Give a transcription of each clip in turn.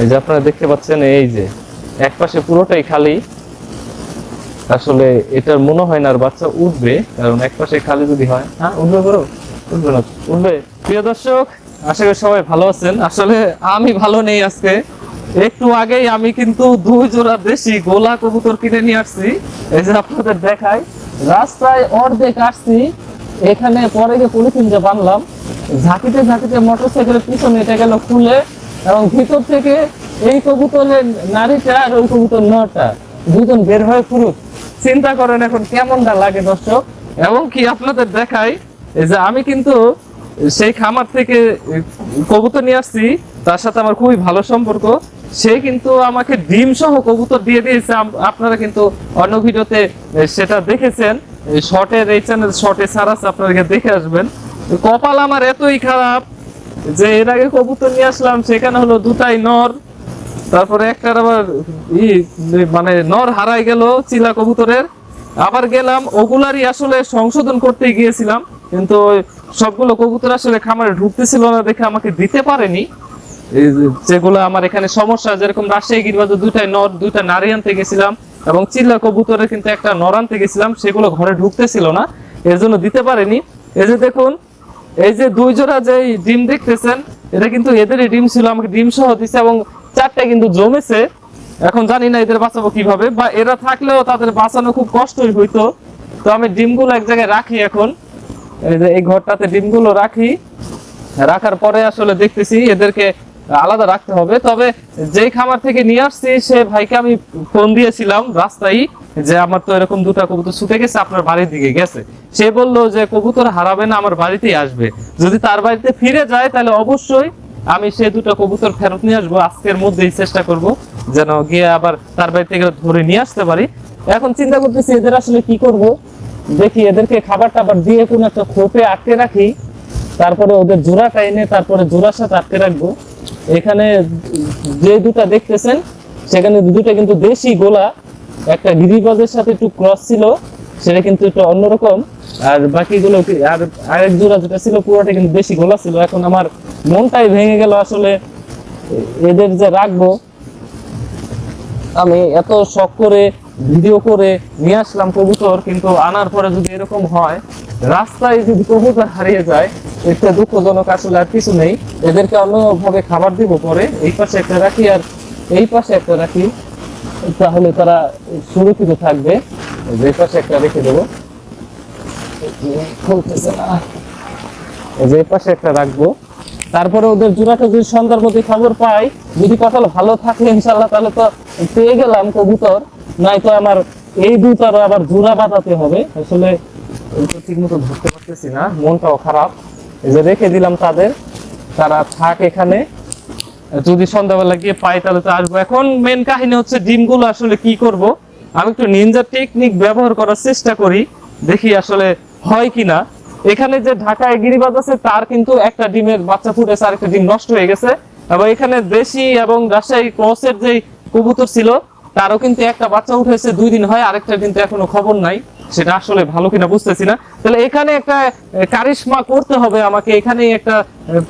এই যে আপনারা দেখতে পাচ্ছেন, এই যে এক পাশে পুরোটাই খালি। আসলে এটার মনে হয় না আর বাচ্চা উঠবে, কারণ এক পাশে খালি যদি হয়। হ্যাঁ উঠবে বড় উঠবে না। উঠবে। প্রিয় দর্শক, আশা করি সবাই ভালো আছেন। আসলে আমি ভালো নেই আজকে। একটু আগেই আমি কিন্তু দুই জোড়া দেশি গোলা কবুতর কিনে নিয়ে আসছি। এই যে আপনাদের দেখাই, রাস্তায় অর্ধেক আসছি। এখানে পরে গিয়ে পলিথিন যে বানলাম। ঝাঁকিতে ঝাঁকিতে মোটরসাইকেলের পিছনে এটা গেল খুলে এবং ভিতর থেকে এই কবুতরের নারীটা আর ওই কবুতর নটা। দুজন বের হয়ে ফুরুক চিন্তা করেন এখন কেমনটা লাগে দর্শক? এবং কি আপনাদের দেখাই যে আমি কিন্তু সেই খামার থেকে কবুতর নিয়ে আসছি, তার সাথে আমার খুবই ভালো সম্পর্ক। সে কিন্তু আমাকে ডিম সহ কবুতর দিয়ে দিয়েছে। আপনারা কিন্তু অন্য ভিডিওতে সেটা দেখেছেন। শর্টের এই চ্যানেল শর্টে সারাস আপনারা দেখে আসবেন। কপাল আমার এতই খারাপ যে এর আগে কবুতর নিয়ে আসলাম, সেখানে হলো দুটাই নর। তারপরে একটার আবার ই মানে নর হারাই গেল চিলা কবুতরের। আবার গেলাম, ওগুলারই আসলে সংশোধন করতে গিয়েছিলাম, কিন্তু সবগুলো কবুতর আসলে খামারে ঢুকতেছিল না দেখে আমাকে দিতে পারেনি। যেগুলো আমার এখানে সমস্যা, যেরকম রাজশাহী গিরবাজে দুইটাই নর, দুইটা নারী আনতে গেছিলাম, এবং চিল্লা কবুতরে কিন্তু একটা নর আনতে গেছিলাম, সেগুলো ঘরে ঢুকতেছিল না, এর জন্য দিতে পারেনি। এই যে দেখুন এই যে দুই জোড়া যে ডিম দেখতেছেন, এটা কিন্তু এদেরই ডিম ছিল, আমাকে ডিম সহ দিছে এবং চারটা কিন্তু জমেছে। এখন জানি না এদের বাঁচাবো কীভাবে, বা এরা থাকলেও তাদের বাঁচানো খুব কষ্টই হইতো। তো আমি ডিমগুলো এক জায়গায় রাখি এখন। এই ঘরটাতে ডিমগুলো রাখি। রাখার পরে আসলে দেখতেছি এদেরকে আলাদা রাখতে হবে। তবে যেই খামার থেকে নিয়ে আসছি, সে ভাইকে আমি ফোন দিয়েছিলাম রাস্তায় যে আমার তো এরকম দুটা কবুতর ছুটে গেছে, আপনার বাড়ির দিকে গেছে। সে বলল যে, কবুতর হারাবে না, আমার বাড়িতেই আসবে। যদি তার বাড়িতে ফিরে যায়, তাহলে অবশ্যই আমি সে দুটো কবুতর ফেরত নিয়ে আসব। আজকের মধ্যেই চেষ্টা করব যেন গিয়ে আবার তার বাড়ি থেকে ধরে নিয়ে আসতে পারি। এখন চিন্তা করতেছি এদের আসলে কি করব? দেখি এদেরকে খাবার টাবার দিয়ে কোনো একটা খোপে আটকে রাখি, তারপরে ওদের জোড়াটা এনে তারপরে জোড়ার সাথে আটকে রাখব। এখানে যে দুটা দেখতেছেন, সেখানে দুটা কিন্তু দেশি গোলা। একটা গিরিবাজের সাথে একটু ক্রস ছিল, সেটা কিন্তু একটু অন্যরকম। আর বাকিগুলো আর আরেক জোড়া যেটা ছিল, পুরোটা কিন্তু বেশি গোলা ছিল। এখন আমার মনটাই ভেঙে গেল আসলে এদের যে রাখব। আমি এত শখ করে ভিডিও করে নিয়ে আসলাম কবুতর, কিন্তু আনার পরে যদি এরকম হয় রাস্তায় যদি কবুতর হারিয়ে যায়, একটা দুঃখজনক আসলে আর কিছু নেই। এদেরকে অন্যভাবে খাবার দিব পরে। এই পাশে একটা রাখি আর এই পাশে একটা রাখি, তাহলে তারা সুরক্ষিত থাকবে। যে পাশে একটা রেখে দেবো। যে পাশে একটা রাখব। তারপরে ওদের জোড়াটা যদি সন্ধ্যার মধ্যে খবর পাই, যদি কপাল ভালো থাকে ইনশাল্লাহ তাহলে তো পেয়ে গেলাম কবুতর। নয়তো আমার এই দুটার আবার জোড়া বাঁধাতে হবে। আসলে ঠিক মতো ধরতে পারতেছি না, মনটাও খারাপ। যে রেখে দিলাম তাদের, তারা থাক এখানে। যদি সন্ধ্যাবেলা গিয়ে পাই তাহলে তো আসব। এখন মেন কাহিনী হচ্ছে ডিমগুলো আসলে কি করব? আমি একটু নিনজা টেকনিক ব্যবহার করার চেষ্টা করি, দেখি আসলে হয় কিনা। এখানে যে ঢাকায় গিরিবাজ আছে, তার কিন্তু একটা ডিমের বাচ্চা ফুটেছে, আর একটা ডিম নষ্ট হয়ে গেছে। এবং এখানে দেশি এবং রাজশাহী ক্রসের যে কবুতর ছিল, তারও কিন্তু একটা বাচ্চা উঠেছে, দুই দিন হয়, আরেকটা কিন্তু এখনও খবর নাই। সেটা আসলে ভালো কিনা বুঝতেছি না। তাহলে এখানে একটা কারিশমা করতে হবে আমাকে এখানে একটা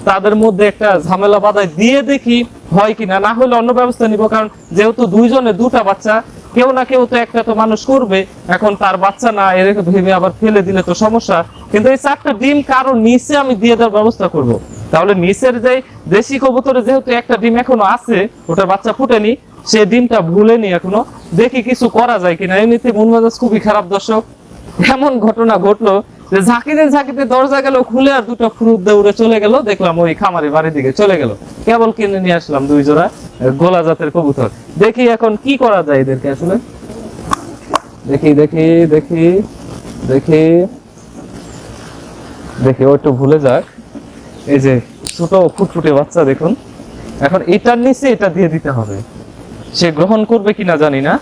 তাদের মধ্যে একটা ঝামেলা বাধায় দিয়ে দেখি হয় কিনা। না হলে অন্য ব্যবস্থা নিব, কারণ যেহেতু দুইজনে দুটা বাচ্চা, কেউ না কেউ তো একটা তো মানুষ করবে। এখন তার বাচ্চা না এরকম ভেবে আবার ফেলে দিলে তো সমস্যা। কিন্তু এই চারটা ডিম কারও নিচে আমি দিয়ে দেওয়ার ব্যবস্থা করব। তাহলে নিচের যে দেশি কবুতরে যেহেতু একটা ডিম এখনও আছে ওটার বাচ্চা ফুটেনি, সে ডিমটা ভুলেনি এখনও। দেখি কিছু করা যায় কিনা। এমনিতে মন মেজাজ খুবই খারাপ, দর্শক। এমন ঘটনা ঘটলো যে ঝাঁকিতে ঝাঁকিতে দরজা গেল খুলে আর দুটো ফ্রুট দৌড়ে চলে গেল। দেখলাম ওই খামারে বাড়ির দিকে চলে গেল। কেবল কিনে নিয়ে আসলাম দুই জোড়া গোলা জাতের কবুতর। দেখি এখন কি করা যায় এদেরকে আসলে। দেখি দেখি দেখি দেখি দেখি, ও একটু ভুলে যাক। এই যে ছোট ফুটফুটে বাচ্চা দেখুন। এখন এটার নিচে এটা দিয়ে দিতে হবে। সে গ্রহণ করবে কিনা জানি না।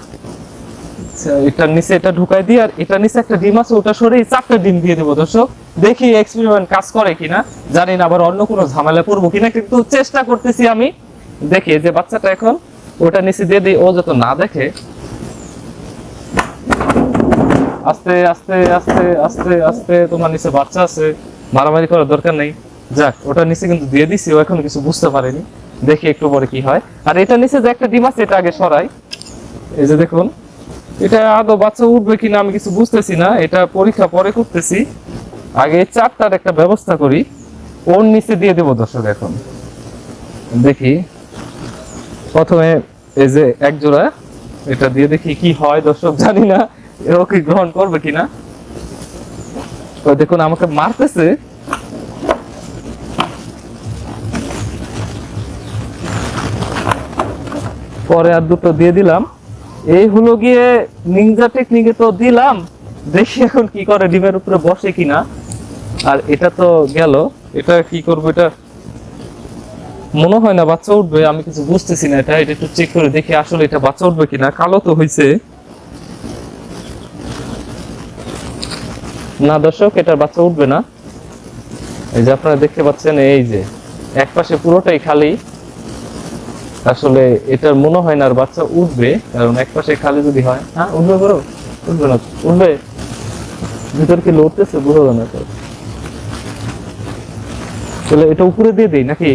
আচ্ছা, এটার নিচে এটা ঢুকাই দিই আর এটার নিচে একটা ডিম আছে ওটা সরে চারটা ডিম দিয়ে দেবো দর্শক। দেখি এক্সপেরিমেন্ট কাজ করে কিনা। জানি না আবার অন্য কোনো ঝামেলা পড়ব কিনা কিন্তু চেষ্টা করতেছি আমি। দেখি যে বাচ্চাটা এখন ওটা নিচে দিয়ে দিই ও যত না দেখে। আস্তে আস্তে আস্তে আস্তে আস্তে তোমার নিচে বাচ্চা আছে। মারামারি করার দরকার নেই। যাক ওটা নিচে কিন্তু দিয়ে দিছি ও এখন কিছু বুঝতে পারেনি। দেখি একটু পরে কি হয়। আর এটা নিচে যে একটা ডিম আছে, এটা আগে সরাই। এই যে দেখুন, এটা আদৌ বাচ্চা উঠবে কিনা আমি কিছু বুঝতেছি না। এটা পরীক্ষা পরে করতেছি। আগে চারটার একটা ব্যবস্থা করি। ওর নিচে দিয়ে দেবো দর্শক এখন। দেখি। প্রথমে এই যে এক জোড়া, এটা দিয়ে দেখি কি হয় দর্শক, জানি না। ও কি গ্রহণ করবে কিনা। দেখুন, আমাকে মারতেছে। পরে আর দুটো দিয়ে দিলাম। এই হলো গিয়ে নিনজা টেকনিকে তো দিলাম, দেখি এখন কি করে ডিমের উপরে বসে কিনা। আর এটা তো গেল। এটা কি করব, এটা মনে হয় না বাচ্চা উঠবে, আমি কিছু বুঝতেছি না এটা। এটা একটু চেক করে দেখি আসলে এটা বাচ্চা উঠবে কিনা। কালো তো হয়েছে না দর্শক, এটার বাচ্চা উঠবে না। এই যে আপনারা দেখতে পাচ্ছেন, এই যে এক পাশে পুরোটাই খালি। আসলে এটার মনে হয় না আর বাচ্চা উঠবে কারণ এক পাশে খালি যদি হয় হ্যাঁ উঠবে বড় উঠবে না। উঠবে? ভিতর কি লড়তেছে? বুঝো না তো। তাহলে এটা উপরে দিয়ে দেই নাকি?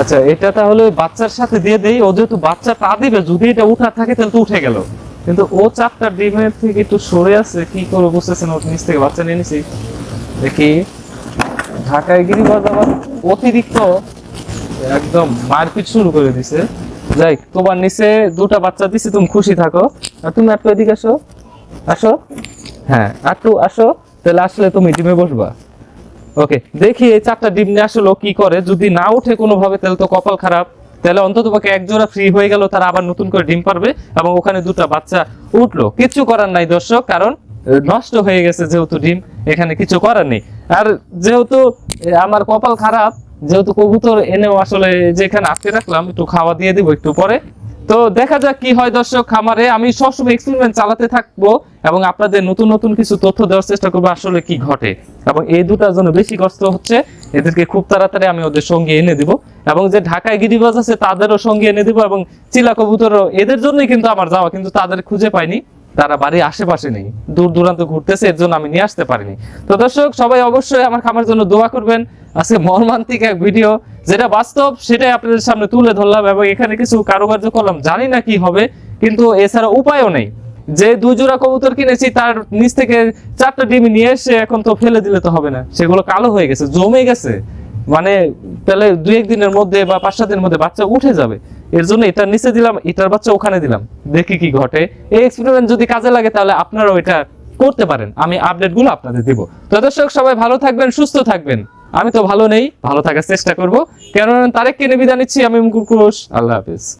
আচ্ছা এটা তাহলে বাচ্চার সাথে দিয়ে দেই ও যেহেতু বাচ্চা তা দিবে যদি এটা উঠা থাকে তাহলে তো উঠে গেল। কিন্তু ও চারটা ডিমের থেকে একটু সরে আছে কি করে বুঝতেছেন? ওর নিচ থেকে বাচ্চা নিয়ে নিছি। দেখি ঢাকায় গিরিবাজ আবার অতিরিক্ত একদম মারপিট শুরু করে দিছে। যাই, তোমার নিচে দুটা বাচ্চা দিছে, তুমি খুশি থাকো। আর তুমি একটু এদিকে আসো। আসো। হ্যাঁ একটু আসো, তাহলে আসলে তুমি ডিমে বসবা। ওকে, দেখি এই চারটা ডিম নিয়ে আসলো কি করে। যদি না উঠে কোনোভাবে, তাহলে তো কপাল খারাপ। তাহলে অন্তত পক্ষে এক জোড়া ফ্রি হয়ে গেল, তারা আবার নতুন করে ডিম পারবে এবং ওখানে দুটো বাচ্চা উঠল। কিচ্ছু করার নাই দর্শক, কারণ নষ্ট হয়ে গেছে যেহেতু ডিম, এখানে কিছু করার নেই। আর যেহেতু আমার কপাল খারাপ যেহেতু কবুতর এনেও আসলে যেখানে আটকে রাখলাম, একটু খাওয়া দিয়ে দিব একটু পরে। তো দেখা যাক কি হয় দর্শক খামারে। আমি সবসময় এক্সপেরিমেন্ট চালাতে থাকব এবং আপনাদের নতুন নতুন কিছু তথ্য দেওয়ার চেষ্টা করব আসলে কি ঘটে। এবং এই দুটার জন্য বেশি কষ্ট হচ্ছে। এদেরকে খুব তাড়াতাড়ি আমি ওদের সঙ্গে এনে দিব। এবং যে ঢাকায় গিরিবাজ আছে, তাদেরও সঙ্গে এনে দিব এবং চিলা কবুতরও এদের জন্যই কিন্তু আমার যাওয়া, কিন্তু তাদের খুঁজে পাইনি। তারা বাড়ির আশেপাশে নেই, দূর দূরান্ত ঘুরতেছে, এর জন্য আমি নিয়ে আসতে পারিনি। তো দর্শক, সবাই অবশ্যই আমার খামার জন্য দোয়া করবেন। আজকে মর্মান্তিক এক ভিডিও, যেটা বাস্তব, সেটাই আপনাদের সামনে তুলে ধরলাম এবং এখানে কিছু কারুকার্য করলাম। জানি না কি হবে, কিন্তু এছাড়া উপায়ও নেই। যে দুই জোড়া কবুতর কিনেছি, তার নিচ থেকে চারটা ডিম নিয়ে এসে এখন তো ফেলে দিলে তো হবে না। সেগুলো কালো হয়ে গেছে, জমে গেছে। মানে তাহলে দুই একদিনের মধ্যে বা পাঁচ সাত দিনের মধ্যে বাচ্চা উঠে যাবে। এর জন্য এটার নিচে দিলাম, এটার বাচ্চা ওখানে দিলাম। দেখি কি ঘটে। এই এক্সপেরিমেন্ট যদি কাজে লাগে, তাহলে আপনারাও এটা করতে পারেন। আমি আপডেটগুলো আপনাদের দিব। তো দর্শক, সবাই ভালো থাকবেন, সুস্থ থাকবেন। আমি তো ভালো নেই, ভালো থাকার চেষ্টা করব। কেন তারেক কেনে বিদায় নিচ্ছি, আমি মুকুল ঘোষ। আল্লাহ হাফিজ।